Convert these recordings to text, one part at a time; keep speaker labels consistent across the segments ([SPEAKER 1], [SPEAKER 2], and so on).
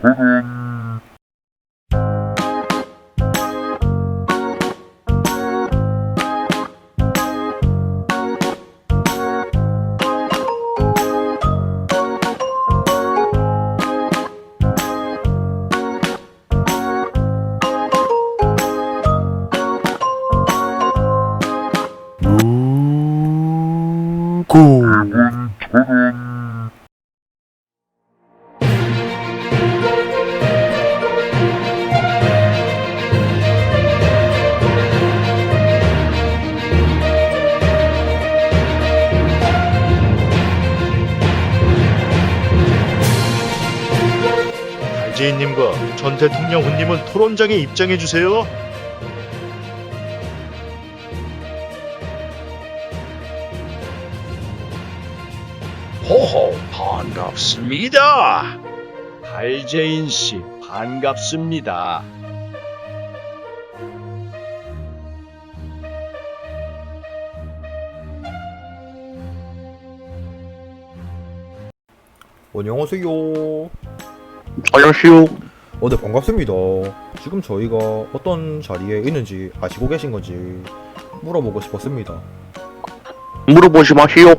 [SPEAKER 1] 고
[SPEAKER 2] 달재인님과 전 대통령 후님은 토론장에 입장해 주세요.
[SPEAKER 3] 호호 반갑습니다. 달재인 씨 반갑습니다.
[SPEAKER 1] 안녕하세요
[SPEAKER 4] 안녕하세요.
[SPEAKER 1] 어, 네 반갑습니다. 지금 저희가 어떤 자리에 있는지 아시고 계신 건지 물어보고 싶었습니다.
[SPEAKER 4] 물어보지 마세요.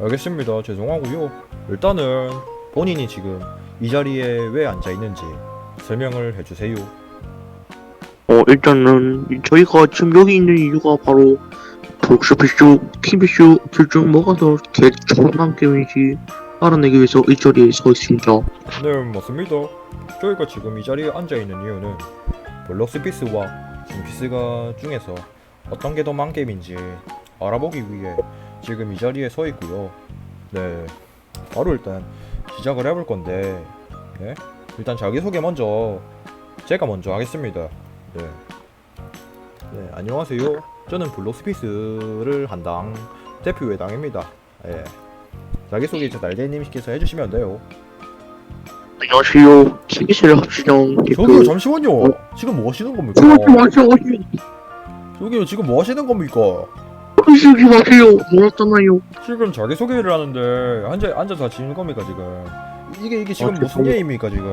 [SPEAKER 1] 알겠습니다. 죄송하고요. 일단은 본인이 지금 이 자리에 왜 앉아 있는지 설명을 해주세요.
[SPEAKER 4] 어, 일단은 저희가 지금 여기 있는 이유가 바로 복수피쇼, 킹피쇼 둘중 뭐가 더 개조만한 게임인지 알아내기 위해서 이 자리에 서 있습니다.
[SPEAKER 1] 네 맞습니다. 저희가 지금 이 자리에 앉아 있는 이유는 블록스피스와 킹피스가 중에서 어떤 게더 만겜인지 알아보기 위해 지금 이 자리에 서 있고요. 네 바로 일단 시작을 해볼 건데 네 일단 자기소개 먼저 제가 먼저 하겠습니다. 네, 네 안녕하세요. 저는 블록스피스를 한당 대표 회당입니다. 예 자기소개 이제 날개님께서 해주시면 돼요
[SPEAKER 4] 안녕하세요. TV를 합시다.
[SPEAKER 1] 저기요 잠시만요 지금 뭐 하시는 겁니까
[SPEAKER 4] 그러지 마세요.
[SPEAKER 1] 저기요 지금 뭐 하시는 겁니까
[SPEAKER 4] 그러지 마세요. 몰랐잖아요.
[SPEAKER 1] 지금 자기소개를 하는데 앉아, 앉아서 하시는 겁니까 지금 이게 이게 지금
[SPEAKER 4] 아,
[SPEAKER 1] 무슨
[SPEAKER 4] 죄송해요.
[SPEAKER 1] 게임입니까 지금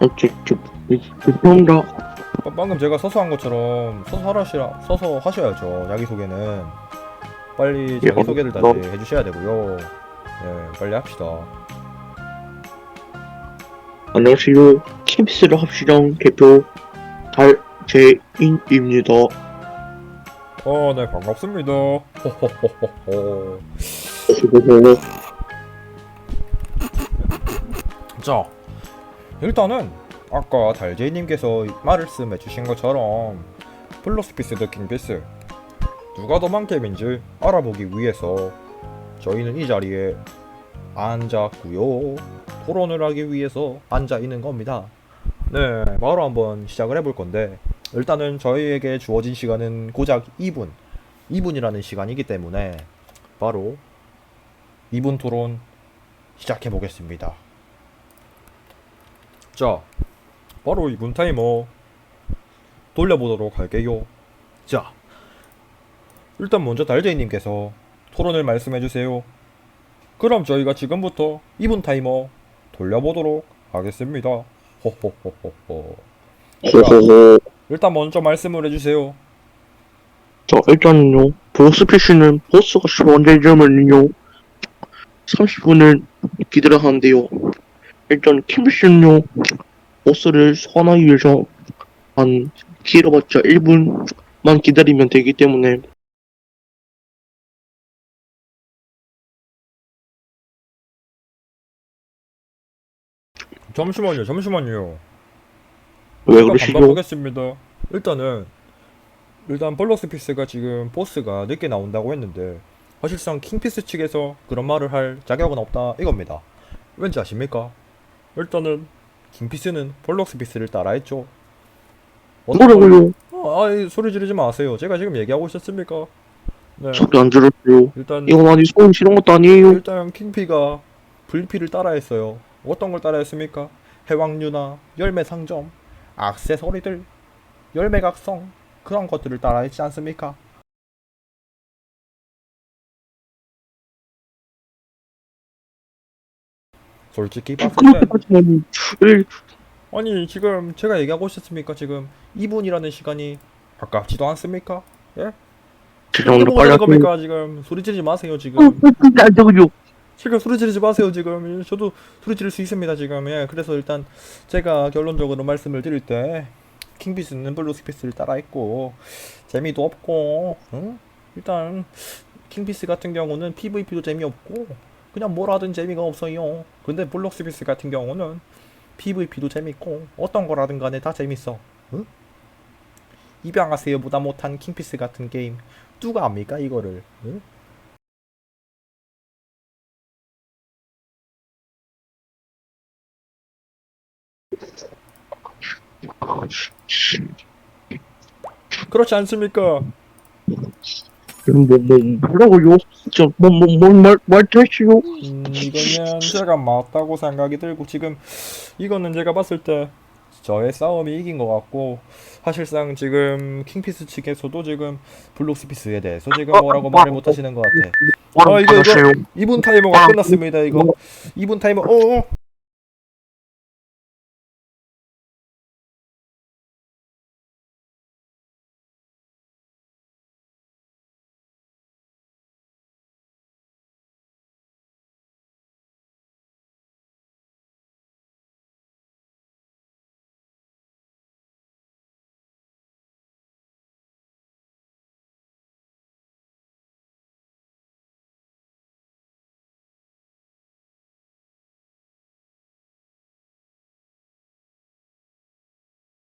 [SPEAKER 4] 어, 저, 저, 죄송합니다.
[SPEAKER 1] 바- 방금 제가 서서 한 것처럼 서서 하시라 서서 하셔야죠 자기소개는 빨리
[SPEAKER 4] 예,
[SPEAKER 1] 자기소개를
[SPEAKER 4] 어,
[SPEAKER 1] 다시 해주셔야 되고요 네 빨리 합시다
[SPEAKER 4] 안녕하세요. 킹피스를 합시다. 대표 달재인입니다.
[SPEAKER 1] 어 네 반갑습니다 호호호호호 자 일단은 아까 달제이님께서 말씀해 주신 것처럼 플러스 피스 드 킹피스 누가 더 만겜인지 알아보기 위해서 저희는 이 자리에 앉았고요. 토론을 하기 위해서 앉아 있는 겁니다. 네 바로 한번 시작을 해볼 건데 일단은 저희에게 주어진 시간은 고작 2분 2분이라는 시간이기 때문에 바로 2분 토론 시작해 보겠습니다. 자, 바로 2분 타이머 돌려보도록 할게요. 자, 일단 먼저 달제이님께서 토론을 말씀해 주세요. 그럼 저희가 지금부터 2분 타이머 돌려보도록 하겠습니다. 호호호호호.
[SPEAKER 4] 호호호.
[SPEAKER 1] 일단 먼저 말씀을 해주세요.
[SPEAKER 4] 자, 일단은요, 보스 피쉬는 보스가 언제 되면요, 30분을 기다려야 하는데요. 일단, 킹피쉬는요, 보스를 소환하기 위해서 한 길어봤자 1분만 기다리면 되기 때문에,
[SPEAKER 1] 잠시만요, 잠시만요.
[SPEAKER 4] 왜 그러시죠?
[SPEAKER 1] 반박 보겠습니다. 일단은 일단 볼러스피스가 지금 보스가 늦게 나온다고 했는데 사실상 킹피스 측에서 그런 말을 할 자격은 없다 이겁니다. 왠지 아십니까? 일단은 킹피스는 볼럭스피스를 따라했죠.
[SPEAKER 4] 뭐라고요?
[SPEAKER 1] 어, 아이 소리 지르지 마세요. 제가 지금 얘기하고 있었습니까? 네.
[SPEAKER 4] 소리 안 들었어요.
[SPEAKER 1] 일단
[SPEAKER 4] 이건 아니 소음 지른 것도 아니에요.
[SPEAKER 1] 일단 킹피가 불피를 따라했어요. 어떤 걸 따라했습니까? 해왕류나 열매 상점, 악세서리들, 열매 각성 그런 것들을 따라했지 않습니까? 솔직히 봤을
[SPEAKER 4] 그렇게
[SPEAKER 1] 때 아니 지금 제가 얘기하고 있었습니까 지금 2분이라는 시간이 가깝지도 않습니까? 예?
[SPEAKER 4] 하세요
[SPEAKER 1] 겁니까 지금 소리 지르지 마세요 지금
[SPEAKER 4] 어, 안 되군요
[SPEAKER 1] 지금 소리 지르지 마세요 지금 예, 저도 소리 지를 수 있습니다 지금 예 그래서 일단 제가 결론적으로 말씀을 드릴 때 킹비스는 블루스피스를 따라 했고 재미도 없고 응? 일단 킹비스 같은 경우는 PVP도 재미없고 그냥 뭘 하든 재미가 없어요 근데 블록스피스 같은 경우는 PVP도 재밌고 어떤 거라든 간에 다 재밌어 응? 입양하세요보다 못한 킹피스 같은 게임 누가 압니까 이거를 응? 그렇지 않습니까?
[SPEAKER 4] 뭐, 뭐, 뭐라고요? 저, 뭐, 뭐, 뭐, 말, 말하시오?
[SPEAKER 1] 음, 이거는 제가 맞다고 생각이 들고 지금 이거는 제가 봤을 때 저의 싸움이 이긴 것 같고 사실상 지금 킹피스 측에서도 지금 블록스피스에 대해서 지금 뭐라고 말을 못 하시는 것 같아. 아, 이거, 이거.
[SPEAKER 4] 하세요?
[SPEAKER 1] 2분 타이머가 끝났습니다. 이거 2분 타이머. 어, 어.